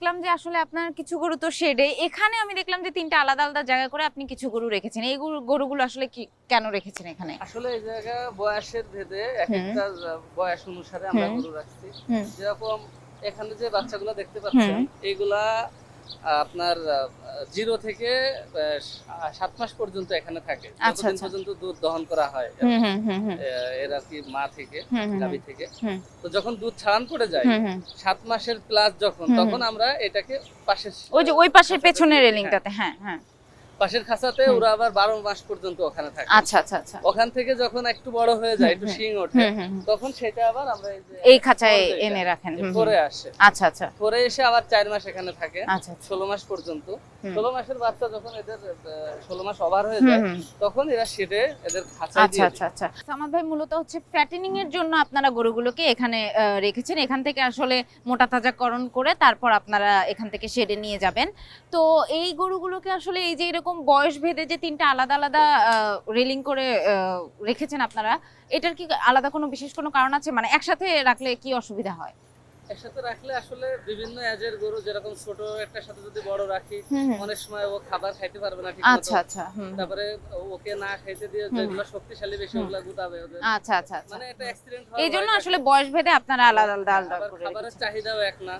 দেখলাম যে আসলে আপনার কিছু গরু তো শেডে। এখানে আমি দেখলাম যে তিনটা আলাদা আলাদা জায়গা করে আপনি কিছু গরু রেখেছেন। এই গরু- গরুগুলো আসলে কি কেন রেখেছেন এখানে? আসলে এই জায়গা বয়সের ভেদে এক একটা বয়স অনুসারে আমরা গরু রাখছি। যেরকম এখানে যে বাচ্চাগুলো দেখতে পাচ্ছেন এইগুলা আপনার জিরো থেকে সাত মাস পর্যন্ত এখানে থাকে। আচ্ছা, যতদিন আচ্ছা। পর্যন্ত দুধ দহন করা হয়। এর আর কি মা থেকে হুম থেকে। তো যখন দুধ ছাড়ান পড়ে যায়। সাত মাসের প্লাস যখন তখন আমরা এটাকে পাশে ওই যে ওই পাশের পেছনের রেলিংটাতে হ্যাঁ হ্যাঁ। পাশের খাঁচাতে। ওরা আবার বারো মাস পর্যন্ত ওখানে থাকে। আচ্ছা আচ্ছা আচ্ছা। ওখান থেকে যখন একটু বড় হয়ে যায় একটু শিং ওঠে। তখন সেটা আবার আমরা এই খাঁচায় এনে রাখেন। পরে আসে। আচ্ছা আচ্ছা। পরে এসে আবার চার মাস এখানে থাকে আচ্ছা আচ্ছা। ষোলো মাস পর্যন্ত। ষোলো মাসের বাচ্চা যখন এদের ষোলো মাস ওভার হয়ে যায় তখন এরা সেটে এদের খাঁচায় আচ্ছা আচ্ছা আচ্ছা। সামাদ ভাই মূলত হচ্ছে ফ্যাটেনিং এর জন্য আপনারা গরুগুলোকে এখানে রেখেছেন। এখান থেকে আসলে মোটা তাজাকরণ করে তারপর আপনারা এখান থেকে শেডে নিয়ে যাবেন। তো এই গরুগুলোকে আসলে এই যে এরকম বয়স ভেদে যে তিনটা আলাদা আলাদা রেলিং করে রেখেছেন আপনারা, এটার কি আলাদা কোনো বিশেষ কোনো কারণ আছে? মানে একসাথে রাখলে কি অসুবিধা হয়? একসাথে রাখলে আসলে বিভিন্ন এজের গরু যেরকম ছোট একটা সাথে যদি বড় রাখি। অনেক সময় ও খাবার খাইতে পারবে না ঠিক আচ্ছা আচ্ছা। তারপরে ওকে না খাইতে দিয়ে যেগুলো শক্তিশালী বেশি। ওগুলা গুতাবে ওদের। আচ্ছা আচ্ছা আচ্ছা। মানে একটা অ্যাক্সিডেন্ট এই জন্য আসলে বয়স ভেদে আপনারা আলাদা আলাদা আলাদা করে খাবারের চাহিদাও এক না।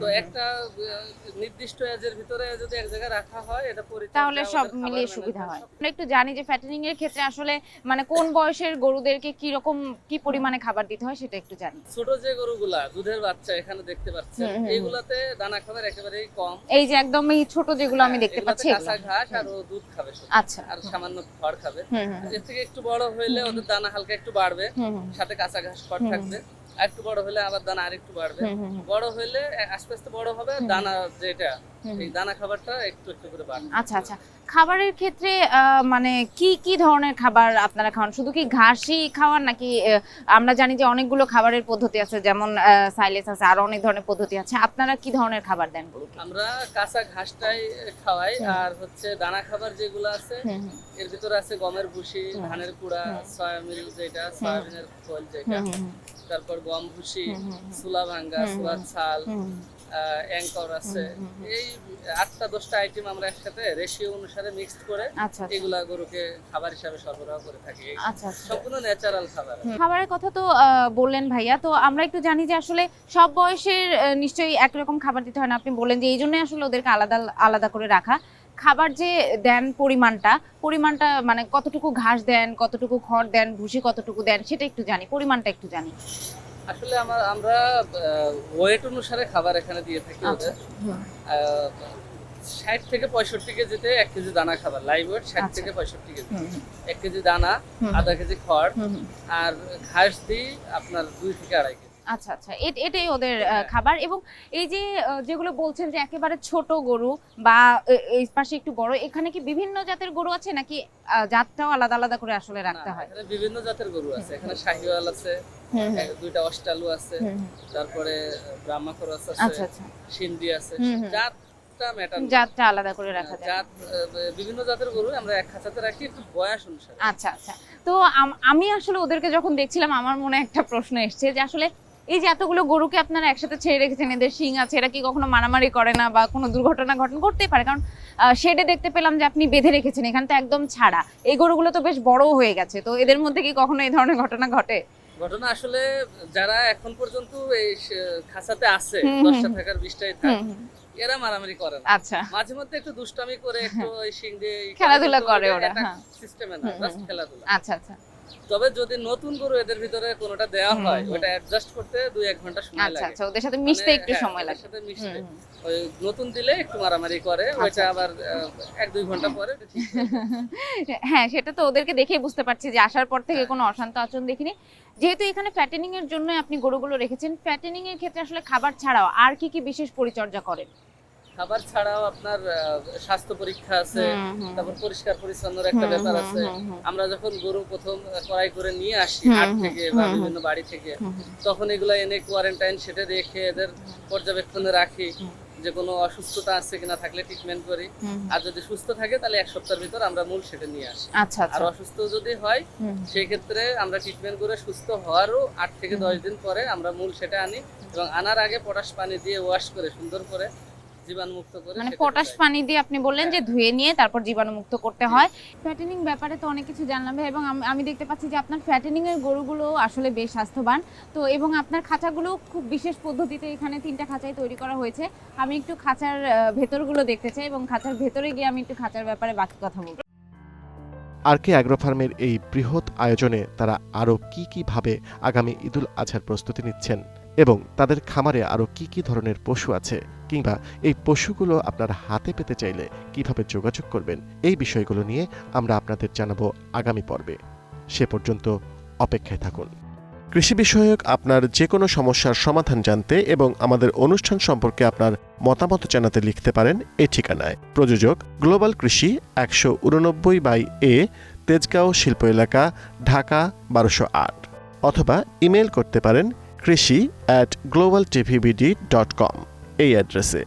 তো। একটা নির্দিষ্ট এজের ভিতরে যদি এক জায়গায় রাখা হয় এটা পরিচর্যা, তাহলে সব মিলিয়ে সুবিধা হয়। আমরা একটু জানি যে ফ্যাটেনিং এর ক্ষেত্রে আসলে মানে কোন বয়সের গরুদেরকে কি রকম কি পরিমাণে খাবার দিতে হয় সেটা একটু জানি। ছোট যে গরুগুলা দুধের বাচ্চা এখানে দেখতে পাচ্ছেন। এইগুলাতে দানা খাবার একেবারেই কম। এই যে একদম এই ছোট যেগুলো আমি হ্যাঁ, দেখতে পাচ্ছি কাঁচা ঘাস আর ও দুধ খাবে আচ্ছা। আর সামান্য খড় খাবে। এর থেকে একটু বড় হইলে ওদের দানা হালকা একটু বাড়বে। সাথে কাঁচা ঘাস খড় থাকবে। আর একটু বড় হলে আবার দানা আর একটু বাড়বে। বড় হইলে এ- আস্তে আস্তে বড় হবে দানা যেটা এই দানা খাবারটা একটু একটু করে বাড়বে। আচ্ছা আচ্ছা। খাবারের ক্ষেত্রে মানে কি কি ধরনের খাবার আপনারা খাওয়ান? শুধু কি ঘাসই খাওয়ান নাকি আমরা জানি যে অনেকগুলো খাবারের পদ্ধতি আছে যেমন সাইলেস আছে আরও অনেক ধরনের পদ্ধতি আছে। আপনারা কি ধরনের খাবার দেন গরুকে? আমরা কাঁচা ঘাসটাই খাওয়াই আর হচ্ছে দানা খাবার যেগুলো আছে এর ভিতরে আছে গমের ভুসি ধানের কুড়া সয়াবিন যেটা সয়াবিনের খোল যেটা। তারপর গম ভুসি। সুলা ভাঙ্গা সুলার ছাল। অ্যাঙ্কর আছে। এই আটটা দশটা আইটেম আমরা একসাথে রেশিও অনুসারে মিক্সড করে আচ্ছা আচ্ছা। এগুলা গরুকে খাবার হিসাবে সরবরাহ করে থাকি। এই আচ্ছা সম্পূর্ণ ন্যাচারাল খাবার। খাবারের কথা তো বললেন ভাইয়া। তো আমরা একটু জানি যে আসলে সব বয়সের নিশ্চয়ই একরকম খাবার দিতে হয় না। আপনি বললেন যে এই জন্যই আসলে ওদেরকে আলাদা আলাদা করে রাখা। খাবার যে দেন পরিমাণটা পরিমাণটা মানে কতটুকু ঘাস দেন কতটুকু খড় দেন ভুসি কতটুকু দেন সেটা একটু জানি পরিমাণটা একটু জানি। আসলে আমার আমরা ওয়েট অনুসারে খাবার এখানে দিয়ে থাকি আচ্ছা ওদের। ষাট থেকে পঁয়ষট্টি কেজিতে এক কেজি দানা খাবার লাইভ ওয়েট ষাট আচ্ছা। থেকে পঁয়ষট্টি কেজি। এক কেজি দানা আধা কেজি খড়। আর ঘাস দিই আপনার দুই থেকে আড়াই কেজি। আচ্ছা আচ্ছা। এটাই ওদের হ্যাঁ। খাবার এবং এই যে যেগুলো বলছেন যে একেবারে ছোট গরু বা এই পাশে একটু বড় এখানে কি বিভিন্ন জাতের গরু আছে নাকি জাতটাও আলাদা আলাদা করে আসলে রাখতে হয়? বিভিন্ন জাতের গরু আছে। এখানে শাহিওয়াল আছে দুইটা অস্টালু আছে। তারপরে ব্রাহ্মা খরচ আচ্ছা আছে আচ্ছা সিন্ধি আছে। জাতটা আলাদা করে রাখা যায়। জাত বিভিন্ন জাতের গরু আমরা এক খাঁচাতে রাখি একটু বয়স অনুসারে। আচ্ছা আচ্ছা। তো আমি আসলে ওদেরকে যখন দেখছিলাম আমার মনে একটা প্রশ্ন এসছে যে আসলে এই যে এতগুলো গরুকে আপনারা একসাথে ছেড়ে রেখেছেন এদের শিং আছে এরা কি কখনো মারামারি করে না বা কোনো দুর্ঘটনা ঘটনা করতেই পারে? কারণ শেডে দেখতে পেলাম যে আপনি বেঁধে রেখেছেন এখান তো একদম ছাড়া। এই গরুগুলো তো বেশ বড় হয়ে গেছে তো এদের মধ্যে কি কখনো এই ধরনের ঘটনা ঘটে? ঘটনা আসলে যারা এখন পর্যন্ত এই খাঁচাতে আছে দশটা থাকার বিশটাই থাক। এরা মারামারি করে না। আচ্ছা। মাঝে মধ্যে একটু দুষ্টামি করে একটু ওই শিং দিয়ে খেলাধুলা করে ওরা, attack হ্যাঁ। না জাস্ট খেলাধুলা। আচ্ছা আচ্ছা। তবে যদি নতুন গরু এদের ভিতরে কোনোটা দেওয়া হয় ওটা অ্যাডজাস্ট করতে দুই এক ঘণ্টা সময় আচ্ছা লাগে। আচ্ছা ওদের সাথে মিশতে মানে, একটু হ্যাঁ, সময় লাগে। সাথে মিশতে। ওই নতুন দিলে একটু মারামারি করে ওইটা আচ্ছা। আবার এক দুই ঘণ্টা পরে ওটা হয়ে। হ্যাঁ সেটা তো ওদেরকে দেখেই বুঝতে পারছি যে আসার পর থেকে কোনো অশান্ত আচরণ দেখিনি। যেহেতু এখানে ফ্যাটেনিং এর জন্য আপনি গরুগুলো রেখেছেন ফ্যাটেনিং এর ক্ষেত্রে আসলে খাবার ছাড়াও আর কি কি বিশেষ পরিচর্যা করেন? খাবার ছাড়াও আপনার স্বাস্থ্য পরীক্ষা আছে। তারপর পরিষ্কার পরিচ্ছন্নর একটা ব্যাপার আছে। আমরা যখন গরু প্রথম ক্রয় করে নিয়ে আসি হাট থেকে বা বিভিন্ন বাড়ি থেকে। তখন এগুলো এনে কোয়ারেন্টাইন সেটা রেখে এদের পর্যবেক্ষণে রাখি যে কোনো অসুস্থতা আছে কিনা থাকলে ট্রিটমেন্ট করি। আর যদি সুস্থ থাকে তাহলে এক সপ্তাহের ভিতর আমরা মূল সেটা নিয়ে আসি। আচ্ছা আর আচ্ছা অসুস্থ যদি হয় সেই ক্ষেত্রে আমরা ট্রিটমেন্ট করে সুস্থ হওয়ারও আট থেকে দশ দিন পরে আমরা মূল সেটা আনি এবং আনার আগে পটাশ পানি দিয়ে ওয়াশ করে সুন্দর করে জীবাণুমুক্ত করে মানে পটাশ পানি দিয়ে আপনি বললেন যে ধুয়ে নিয়ে তারপর জীবাণুমুক্ত করতে হয়। ফ্যাটেনিং ব্যাপারে তো অনেক কিছু জানলাম ভাই এবং আমি দেখতে পাচ্ছি যে আপনার ফ্যাটেনিং এর গরুগুলো আসলে বেশ স্বাস্থ্যবান। তো এবং আপনার খাঁচাগুলো খুব বিশেষ পদ্ধতিতে এখানে তিনটা খাঁচাই তৈরি করা হয়েছে। আমি একটু খাঁচার আহ, ভেতরগুলো দেখতে চাই এবং খাঁচার ভেতরে গিয়ে আমি একটু খাঁচার ব্যাপারে বাকি কথা বলব। আর কে অ্যাগ্রো এই বৃহৎ আয়োজনে তারা আরও কি কি ভাবে আগামী ঈদুল আজহার প্রস্তুতি নিচ্ছেন? এবং তাদের খামারে আরও কি কি ধরনের পশু আছে কিংবা এই পশুগুলো আপনার হাতে পেতে চাইলে কীভাবে যোগাযোগ করবেন এই বিষয়গুলো নিয়ে আমরা আপনাদের জানাব আগামী পর্বে। সে পর্যন্ত অপেক্ষায় থাকুন। কৃষি বিষয়ক আপনার যে কোনো সমস্যার সমাধান জানতে এবং আমাদের অনুষ্ঠান সম্পর্কে আপনার মতামত জানাতে লিখতে পারেন এ ঠিকানায়। প্রযোজক গ্লোবাল কৃষি একশো উননব্বই বাই এ, তেজগাঁও শিল্প এলাকা, ঢাকা বারোশো আট। অথবা ইমেল করতে পারেন krishi at global TVBD dot com এই অ্যাড্রেসে।